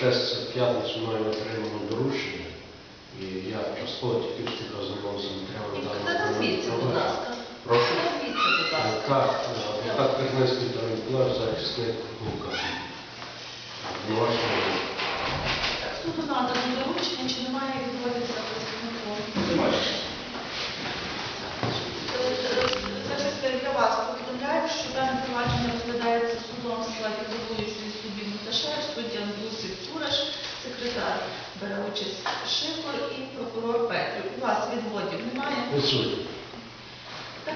Честь, це п'ятницю мною отримано доручення, і я частково тільки встиг ознайомитися матеріалом даного назвіться, будь ласка. Прошу. Будь ласка. Так, Кернецький адвокат плеш Миколаїв, захисник Лукашин. Обвинувачений. Так, суду надано доручення, чи немає відводів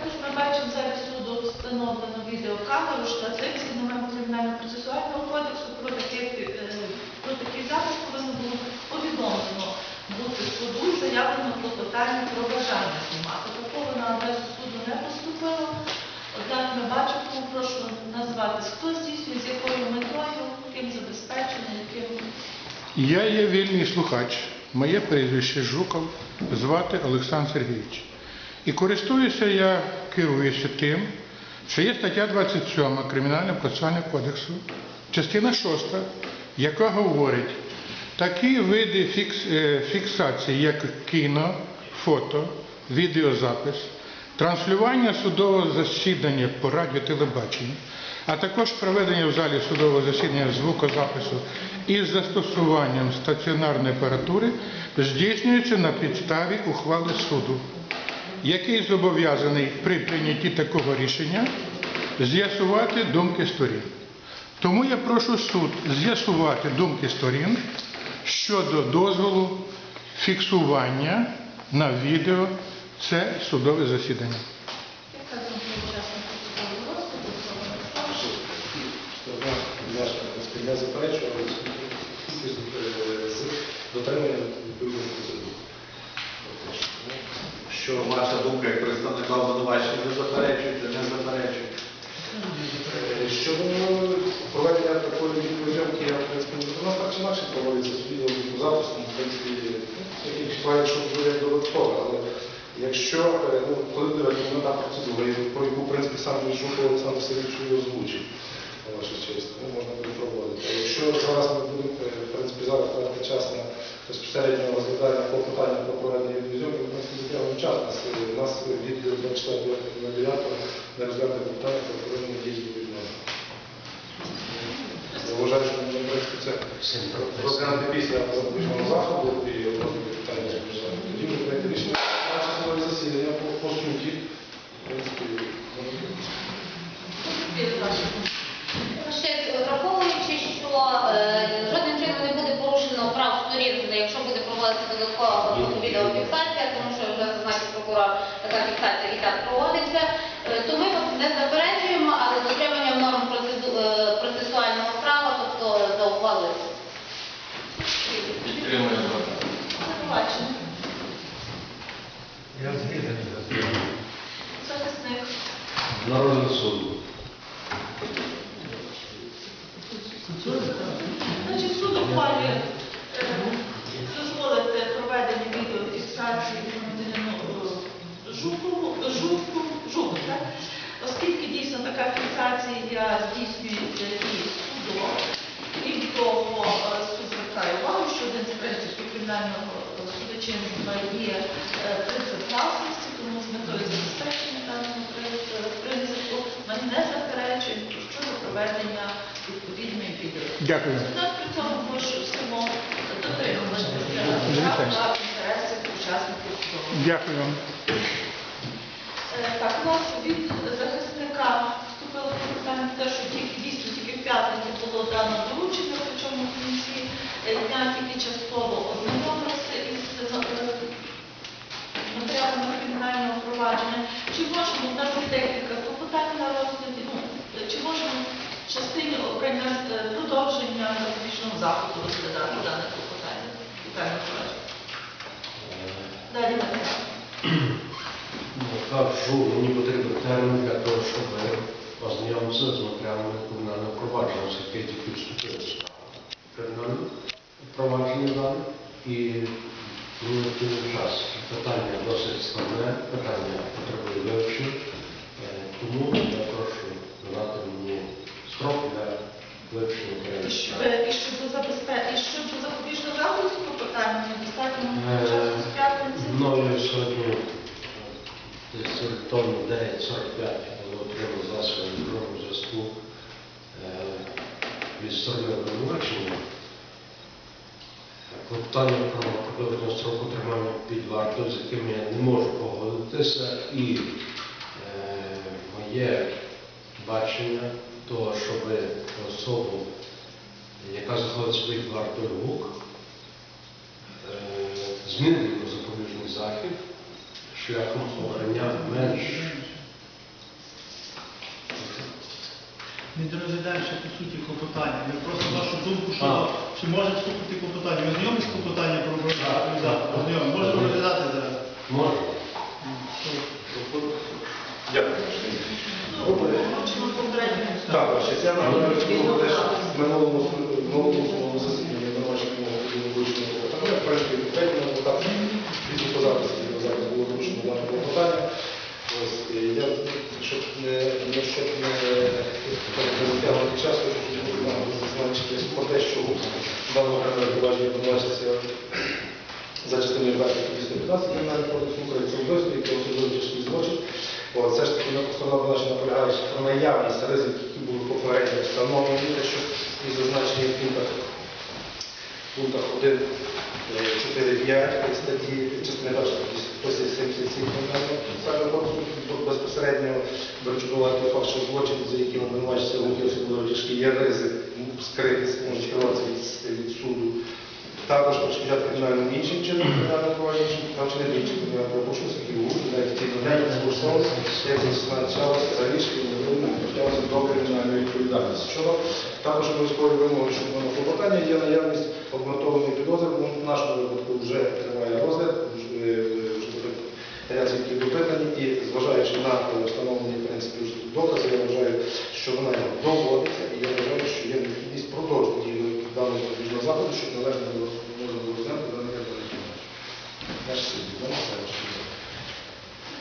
Також ми бачимо залі суду встановлено відеокамеру, штатив з номером кримінального процесуального кодексу. Про такий, е, про такий запис повинно було повідомлено бути суду і заявлено клопотання про бажання знімати. Такого на адресу суду не поступило. Однак ми бачимо, прошу назвати, хто здійснює, з якою метою, ким забезпечено, яким Я є вільний слухач. Моє прізвище Жуков, звати Олександр Сергійович. І користуюся я, керуюся тим, що є стаття 27 Кримінального процесуального кодексу, частина 6, яка говорить, такі види е, фіксації, як кіно, фото, відеозапис, транслювання судового засідання по радіо телебаченню, а також проведення в залі судового засідання звукозапису із застосуванням стаціонарної апаратури здійснюється на підставі ухвали суду, який зобов'язаний при прийнятті такого рішення з'ясувати думки сторін. Тому я прошу суд з'ясувати думки сторін щодо дозволу фіксування на відео це судове засідання. Не заперечували з дотриманням Що ваша думка як представника обвинувачення не заперечуєте, не заперечуєте? Е, Щодо проведення такої відеозйомки, я в принципі так чи інакше проводиться з відеозаписом, в принципі, таких буває, що є додатково, але якщо, е, ну, коли буде рекомендна процедура, про яку, в принципі, сам Жуков Олександр Сергійович озвучив, вашу честь, ну, можна буде проводити. А якщо зараз ми будемо, е, в принципі, зараз тратити час на безпосередньо розглядання клопотання про проведення відеозйомки, в принципі, затягуємо час. У нас, е, У нас від 24 на 9 не розглянути питання про проведення дій відновлення. Я вважаю, що це. Розглянути після заходу і розгляду питання з бюджетом. Тоді вже прийняти рішення наше судове засідання по, по суті. В принципі, може бути. Від ваших Ще враховуючи, що е, жодним чином не буде порушено прав сторін, якщо буде проводитися додаткова відеофіксація, тому що вже зазначив прокурор, така фіксація і так проводиться, е, то ми от не заперечуємо, але з дотриманням норм процеду- е, процесуального права, тобто за ухвалою. Підтримуємо. Я згідний. Захисник. Народний суд. Значить, суд ухвалює е, дозволити проведення відеофіксації громадянину Жукову, Жуку, Жуку, так? Оскільки дійсно така фіксація здійснюється і судом, крім того, е, суд звертає увагу, що один з принципів кримінального судочинства є е, принцип власності, тому з метою забезпечення даного е, принципу ми не заперечуємо щодо проведення відповідної відео. Дякую. Однак при цьому ж дотримуватися прав інтересів учасників судового. Дякую вам. Е, Так, у нас від захисника вступило питання те, що тільки дійсно тільки в п'ятницю було дано доручення, причому в кінці дня тільки частково ознайомилися із е, матеріалами кримінального провадження. Чи можемо, у нас декілька клопотань на розгляді, ну, чи можемо в частині обрання е, продовження запобіжного заходу розглядати дане клопотання? Вітаю, Миколаївич. Далі матеріал. Ну, Кажу, мені потрібен термін для того, щоб ознайомитися з матеріалами кримінального провадження, оскільки я тільки вступив в справу. Кримінальне провадження дане і час. Питання досить складне, питання потребує вивчення, е, тому я прошу надати мені строк для вивчення України. Е, і щодо забезпечення, і по питанню, достатньо е, часу з? Мною сьогодні тому 9.45 було отримано засобів другого зв'язку від сторони обвинувачення. Клопотання про продовження строку тримання під вартою, з яким я не можу погодитися, і е, моє бачення того, щоб особу, яка знаходиться під вартою ГУК, е, змінити його запобіжний захід шляхом обрання менш Ми розглядаємо по суті клопотання. Ми просто думку, що А. чи може вступити клопотання. Ми знайомі з клопотанням про? Знайомі. Можемо розглядати зараз. може. Дякую. Так, ще я нагадаю, що теж в минулому минулому засіданні обвинуваченому вручено клопотання. В принципі, попередньо адвокат від по записі його зараз було вручено дане клопотання. Ось, я, щоб не, не, щоб не, не затягувати час, хочу щоб зазначити про те, що даного окремого провадження обвинувачується за частиною 2 215 Кримінального кодексу України це вбивство, яке особливо тяжкий злочин. Все ж таки на постанова наша наполягає про наявність ризиків, які були попередньо встановлені, те, що і зазначені в пунктах, пунктах 1, 4, 5 статті, частини першої статті 177 Кримінального кодексу, безпосередньо беручи факт, що злочин, за яким обвинувачується гуків особливо тяжкий, є ризик скритися, може скриватися від, від суду. Також перешкоджати кримінальним іншим чином кримінальним провадженням, там чи не іншим кримінальним правопорушенням, які навіть ті кримінальні застосовувалися, як зазначалося раніше і не притягнути до кримінальної відповідальності. Щодо також обов'язкової вимоги, що воно клопотання є наявність обґрунтованої підозри, в нашому випадку вже триває розгляд, вже ряд які допитані, і зважаючи на встановлені в принципі докази, я вважаю, що вона доводиться, і я вважаю, що є необхідність продовжити дію даного запобіжного заходу, щоб належно було можна було знати даний рятунок. Наш суд, вона все ваше.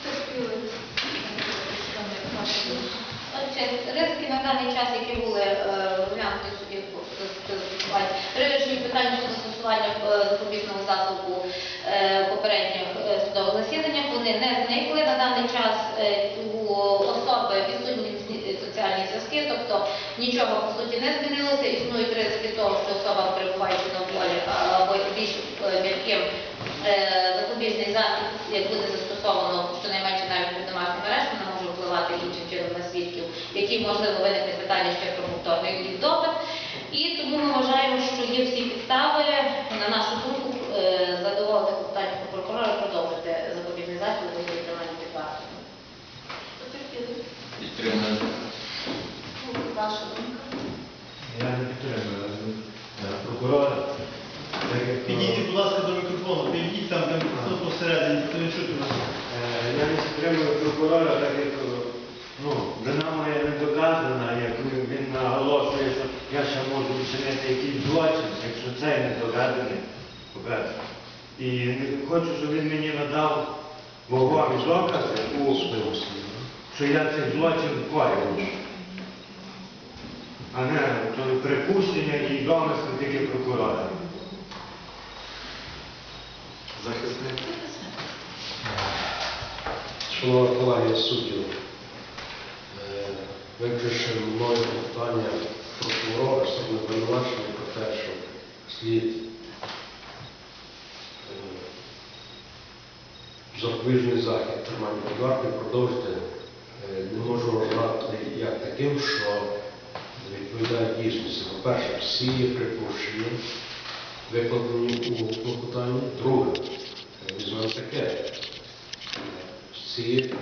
Потерпіли. Ваша думка. Отже, ризики на даний час, які були е, розглянуті в суді по- застосування, вирішені питання щодо застосування е, запобіжного засобу е, попередніх е, судових засіданнях, вони не зникли на даний час у особи відсутні соціальні зв'язки, тобто нічого по суті не змінилося. Існують ризики того, що особа перебуваючи на волі або більш м'яким запобіжний захід буде застосовано щонайменше навіть під домашнім арештом, не може впливати іншим чином на свідків, в якій можливо виникне питання ще про повторний допит. І тому ми вважаємо, що є всі підстави, на нашу думку, е, задоволити питання про прокурора, продовжити запобіжний захід у вигляді тримання під вартою. Потерпіли. Підтримую. Ваша думка. Я не підтримую е, прокурора. Так як, е, Підійдіть, будь ласка, до мікрофону, підійдіть там, де мікрофон посередині, ніхто не чути вас. е, Я не підтримую прокурора, так як е, ну, вина моя не доказана, як він- він наголошує, що я ще можу вчинити якийсь злочин, якщо цей не догаданий, по-перше. І не хочу, щоб він мені надав вагові докази, у, що я цей злочин вкоював. А не то припущення і домисли тільки прокурора. Захисник. Шановна колегія суддів, е, вивчивши мною питання прокурора, сторони обвинувачення про те, що слід е, запобіжний захід тримання під вартою продовжити, е, не можу вважати як таким, що відповідає дійсності. По-перше, всі є припущення, викладені у клопотанні. Друге, е, візьмемо таке. Всі